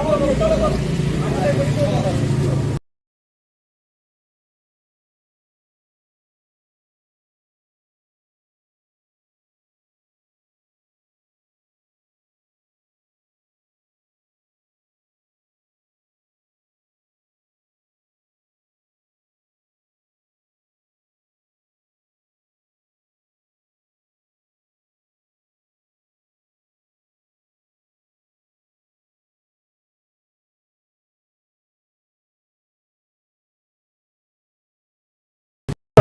চলো চলো চলো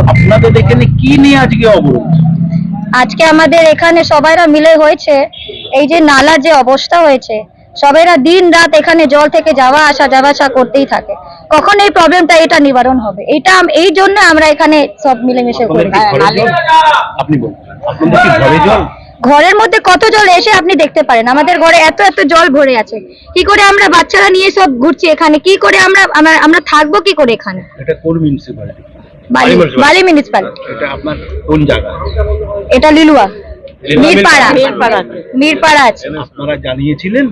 আপনাদের এখানে কি নিয়ে আজকে অবরোধ? আজকে আমাদের এখানে সবাইরা মিলে হয়েছে এই যে নালা যে অবস্থা হয়েছে সবাইরা দিন রাত এখানে জল থেকে যাওয়া আসা যাওয়া আসা করতেই থাকে। কখন এই প্রবলেমটা এটা নিবারণ হবে? এটা এই জন্য আমরা এখানে সব মিলেমিশে করি আপনি বলুন। ঘরের মধ্যে কত জল এসে আপনি দেখতে পারেন। আমাদের ঘরে এত এত জল ভরে আছে। কি করে আমরা বাচ্চারা নিয়ে সব ঘুরছি এখানে? কি করে আমরা আমরা- থাকব কি করে এখানে? এটা কোন মিউনিসিপ্যালিটি বালি মিউনিসিপাল এটা আপনার কোন জায়গা? এটা লিলুয়া মিরপাড়া। মিরপাড়া। মিরপাড়া আছে। আপনারা জানিয়েছিলেন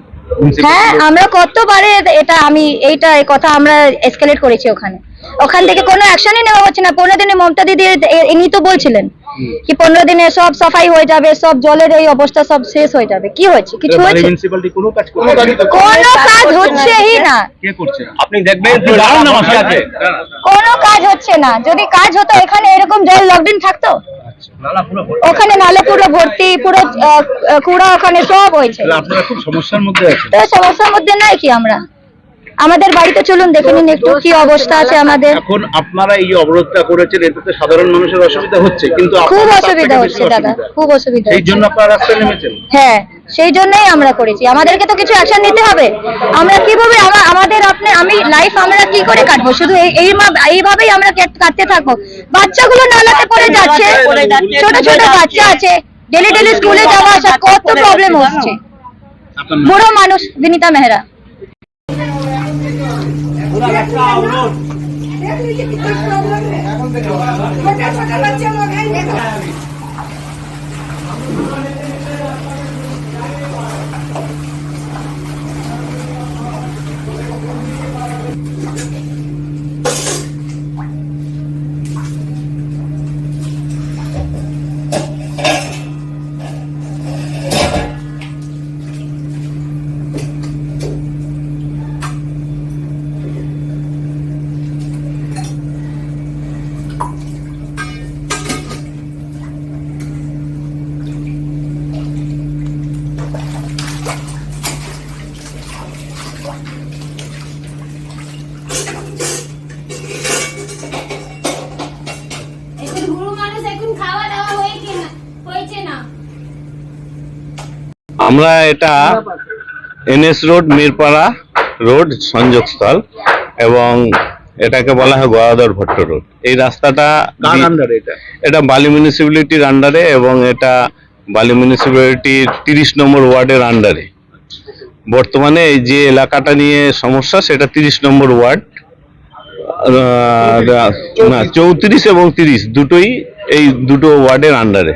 হ্যাঁ আমরা কতবারে এটা আমি এইটা এই কথা আমরা এসকেলেট করেছি ওখানে। ওখান থেকে কোনো অ্যাকশনই নেওয়া হচ্ছে না। পনেরো দিনে মমতা দিদি ইনি তো বলছিলেন কি পনেরো দিনে সব সাফাই হয়ে যাবে সব জলের এই অবস্থা সব শেষ হয়ে যাবে। কি হয়েছে? কিছু হয়েছে? মিউনিসিপ্যালিটি কোনো কাজ কোনো কাজ কোনো কাজ হচ্ছেই না। আপনি দেখবেন কোনো কাজ হচ্ছে না। যদি কাজ হতো এখানে এরকম জল লকডাউন থাকতো? ওখানে নালে পুরো ভর্তি পুরো কুড়া ওখানে সব হয়েছে। আপনারা খুব সমস্যার মধ্যে আছেন। তো সমস্যার মধ্যে নাই কি আমরা? আমাদের বাড়িতে চলুন দেখে নিন একটু কি অবস্থা আছে আমাদের। এখন আপনারা এই অবরোধটা করেছেন এটাতে সাধারণ মানুষের অসুবিধা হচ্ছে কিন্তু খুব অসুবিধা হচ্ছে দাদা খুব অসুবিধা সেই জন্য আপনারা রাস্তায় নেমেছেন? হ্যাঁ সেই জন্যই আমরা করেছি। আমাদেরকে তো কিছু অ্যাকশন নিতে হবে। আমরা কীভাবে আমাদের লাইফ আমরা কি করে কাটবো? শুধু এই এই এইভাবেই আমরা কাটতে থাকব। বাচ্চাগুলো নালাতে পড়ে যাচ্ছে। ছোট ছোট বাচ্চা আছে। ডেলি ডেলি স্কুলে যাওয়া আসা কত প্রবলেম হচ্ছে। বুড়ো মানুষ, বিনীতা মেহরা। देख আমরা এটা এনএস রোড মিরপাড়া রোড সংযোগস্থল এবং এটাকে বলা হয় গয়াদর ভট্ট রোড। এই রাস্তাটা এটা? বালি মিউনিসিপ্যালিটির আন্ডারে এবং এটা বালি মিউনিসিপ্যালিটির তিরিশ নম্বর ওয়ার্ডের আন্ডারে বর্তমানে এই যে এলাকাটা নিয়ে সমস্যা সেটা তিরিশ নম্বর ওয়ার্ড না চৌত্রিশ। এবং তিরিশ দুটোই এই দুটো ওয়ার্ডের আন্ডারে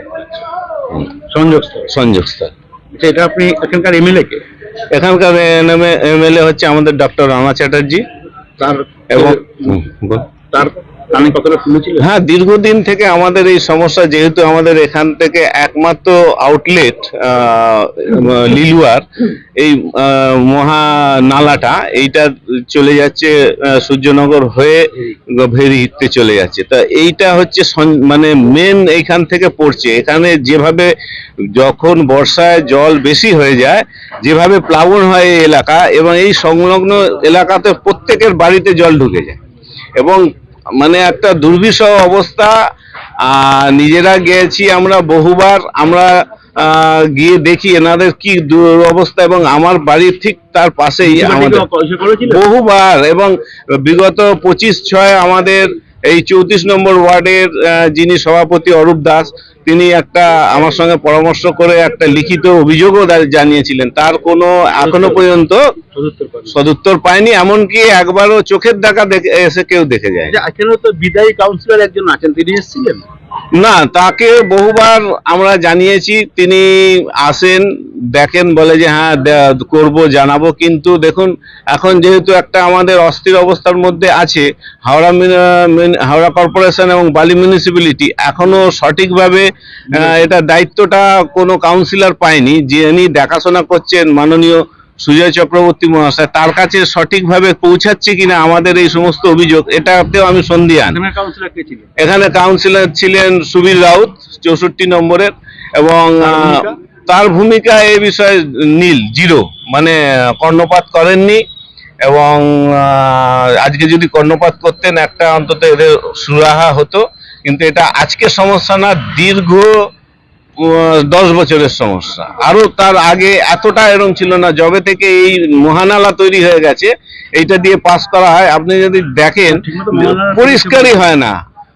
সংযোগস্থল। সংযোগস্থল। এটা আপনি এখানকার এমএলএ কে? এখানকার এমএলএ হচ্ছে আমাদের ডক্টর রানা চ্যাটার্জি তার এবং তার হ্যাঁ দীর্ঘদিন থেকে আমাদের এই সমস্যা, যেহেতু আমাদের এখান থেকে একমাত্র আউটলেট লিলুয়ার, এই মহা নালাটা, এইটা চলে যাচ্ছে সূর্যনগর হয়ে ভেরিতে চলে যাচ্ছে। তা এইটা হচ্ছে মানে মেন এইখান থেকে পড়ছে। এখানে যেভাবে যখন বর্ষায় জল বেশি হয়ে যায়, যেভাবে প্লাবন হয় এই এলাকা, এবং এই সংলগ্ন এলাকাতে প্রত্যেকের বাড়িতে জল ঢুকে যায়। এবং মানে একটা দুর্বিষহ অবস্থা। আহ, নিজেরা গেছি আমরা বহুবার। আমরা আহ, গিয়ে দেখি এনাদের কি দুরবস্থা এবং আমার বাড়ির ঠিক তার পাশেই আমাদের। বহুবার এবং বিগত পঁচিশ ছয় আমাদের এই চৌত্রিশ নম্বর ওয়ার্ডের যিনি সভাপতি অরূপ দাস তিনি একটা আমার সঙ্গে পরামর্শ করে একটা লিখিত অভিযোগও জানিয়েছিলেন। তার কোনো এখনও পর্যন্ত সদুত্তর পায়নি। এমনকি একবারও চোখের দেখা দেখে এসে কেউ দেখে যায় আচ্ছা, এখানে তো বিদায়ী কাউন্সিলর একজন আছেন তিনি এসেছিলেন? না তাকে বহুবার আমরা জানিয়েছি তিনি আসেন দেখেন বলে যে হ্যাঁ করব জানাব। কিন্তু দেখুন এখন যেহেতু একটা আমাদের অস্থির অবস্থার মধ্যে আছে হাওড়া হাওড়া কর্পোরেশন এবং বালি মিউনিসিপ্যালিটি এখনও সঠিকভাবে এটা দায়িত্বটা কোনো কাউন্সিলর পায়নি যিনি দেখাশোনা করছেন মাননীয় সুজয় চক্রবর্তী মহাশয় তার কাছে সঠিকভাবে পৌঁছাচ্ছে কিনা আমাদের এই সমস্ত অভিযোগ এটাতেও আমি ছিলেন? এখানে কাউন্সিলর ছিলেন সুবীর রাউত চৌষট্টি নম্বরের এবং তার ভূমিকা? এ বিষয়ে নীল জিরো। মানে কর্ণপাত করেননি এবং আজকে যদি কর্ণপাত করতেন একটা অন্তত এদের সুরাহা হতো। কিন্তু এটা আজকে সমস্যা না দীর্ঘ দশ বছরের সমস্যা। আরও তার আগে এতটা এরম ছিল না জবে থেকে এই মহানালা তৈরি হয়ে গেছে এইটা দিয়ে পাস করা হয়। আপনি যদি দেখেন পরিষ্কারই হয় না।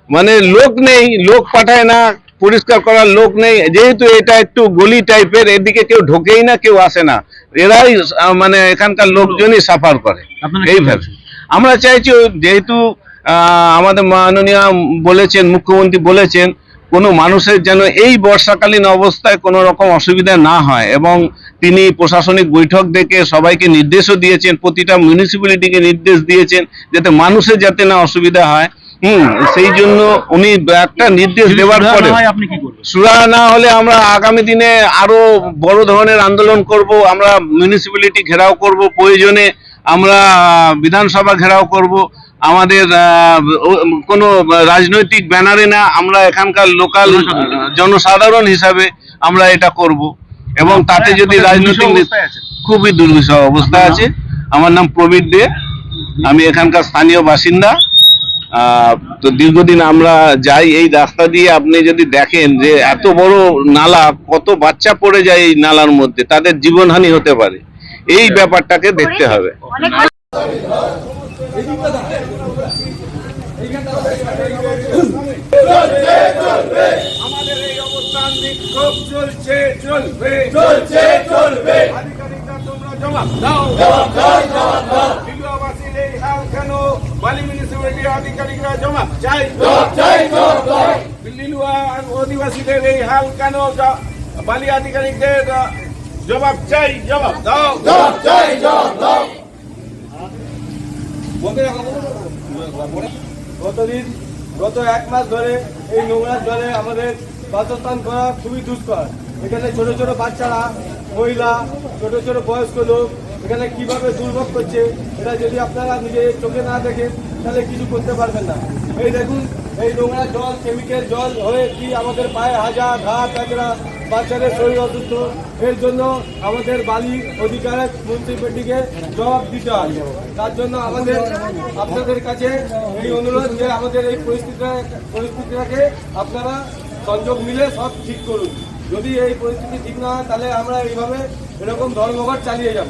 মানে লোক নেই লোক পাঠায় না পরিষ্কার করার লোক নেই। যেহেতু এটা একটু গলি টাইপের এদিকে কেউ ঢোকেই না কেউ আসে না। এরাই মানে এখানকার লোকজনই সাফার করে। এইভাবে আমরা চাইছি যেহেতু আমাদের মাননীয় বলেছেন মুখ্যমন্ত্রী বলেছেন কোনো মানুষের যেন এই বর্ষাকালীন অবস্থায় কোনো রকম অসুবিধা না হয় এবং তিনি প্রশাসনিক বৈঠক ডেকে সবাইকে নির্দেশও দিয়েছেন প্রতিটা মিউনিসিপ্যালিটিকে নির্দেশ দিয়েছেন যাতে মানুষের যাতে না অসুবিধা হয়। হুম সেই জন্য উনি একটা নির্দেশ দেওয়ার পরে হয় সুরাহা না হলে আমরা আগামী দিনে আরও বড় ধরনের আন্দোলন করব আমরা মিউনিসিপ্যালিটি ঘেরাও করব প্রয়োজনে আমরা বিধানসভা ঘেরাও করব আমাদের কোনো রাজনৈতিক ব্যানারে না আমরা এখানকার লোকাল জনসাধারণ হিসাবে। আমরা এটা করব। এবং তাতে যদি রাজনৈতিক। খুবই দুর্বিষহ অবস্থা আছে। আমার নাম প্রবীর দে। আমি এখানকার স্থানীয় বাসিন্দা। তো দীর্ঘদিন আমরা যাই এই রাস্তা দিয়ে আপনি যদি দেখেন যে এত বড় নালা কত বাচ্চা পড়ে যায় এই নালার মধ্যে তাদের জীবনহানি হতে পারে। এই ব্যাপারটাকে দেখতে হবে। আমাদের এই অবস্থান বিক্ষোভ চলছে চলবে। চলছে চলবে। আধিকারিকরা তোমরা জবাব দাও। জবাব দাও জবাব দাও। বিলুয়াবাসীর এই হাল কেন? বালি মিউনিসিপ্যালিটির আধিকারিকরা জবাব চাই জবাব অধিবাসীদের এই হাল কেন বালি আধিকারিকদের জবাব চাই জবাব দাও। জবাব চাই জবাব দাও। গতদিন গত এক মাস ধরে এই নোংরার জলে আমাদের বাসস্থান করা খুবই দুষ্কর। এখানে ছোট ছোট বাচ্চারা মহিলা ছোট ছোট বয়স্ক লোক এখানে কীভাবে দুর্ভোগ করছে, এটা যদি আপনারা নিজে চোখে না দেখেন, তাহলে কিছু করতে পারবেন না। এই দেখুন, এই নোংরা জল কেমিক্যাল জল হয়ে কি আমাদের পায়ে হাজা, ঘা কাঁচড়া বাচ্চাদের শরীর অসুস্থ। এর জন্য আমাদের বালি অধিকারের মিউনিসিপ্যালিটিকে জবাব দিতে হবে তার জন্য আমাদের, আপনাদের কাছে এই অনুরোধ যে আমাদের এই পরিস্থিতিটা, পরিস্থিতিটাকে আপনারা সংযোগ মিলে সব ঠিক করুন। যদি এই পরিস্থিতি ঠিক না হয়, তাহলে আমরা এইভাবে এরকম ধর্মঘট চালিয়ে যাব।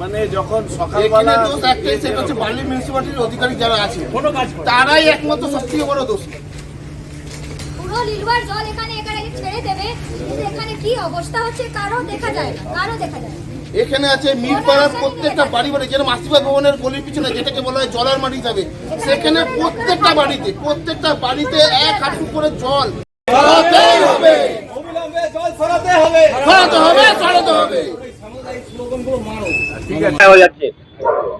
মানে যখন সকালবেলা এখানে দোষ একটাই সেটা হচ্ছে বার্লি মিউনিসিপালিটির অধিকারী যারা আছে কোনো কাজ তারাই একমাত্র সবথেকে বড় দোষ। পুরো লিলুয়ার জল এখানে এখানে ছেড়ে দেবে এখানে কি অবস্থা হচ্ছে কারও দেখা যায় কারও দেখা যায় এখানে আছে মিরপাড়ার প্রত্যেকটা বাড়ি বাড়ি যেরকম আশীর্বাদ ভবনের গলির পিছনে যেটাকে বলা হয় জলের মাটি যাবে সেখানে প্রত্যেকটা বাড়িতে প্রত্যেকটা বাড়িতে এক হাঁটু করে জল। হবে। জল সরাতে হবে। সরাতে হবে সরাতে হবে। হয়ে যাচ্ছে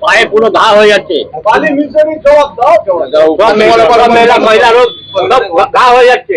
পায়ে পুরো ঘা হয়ে যাচ্ছে ঘা হয়ে যাচ্ছে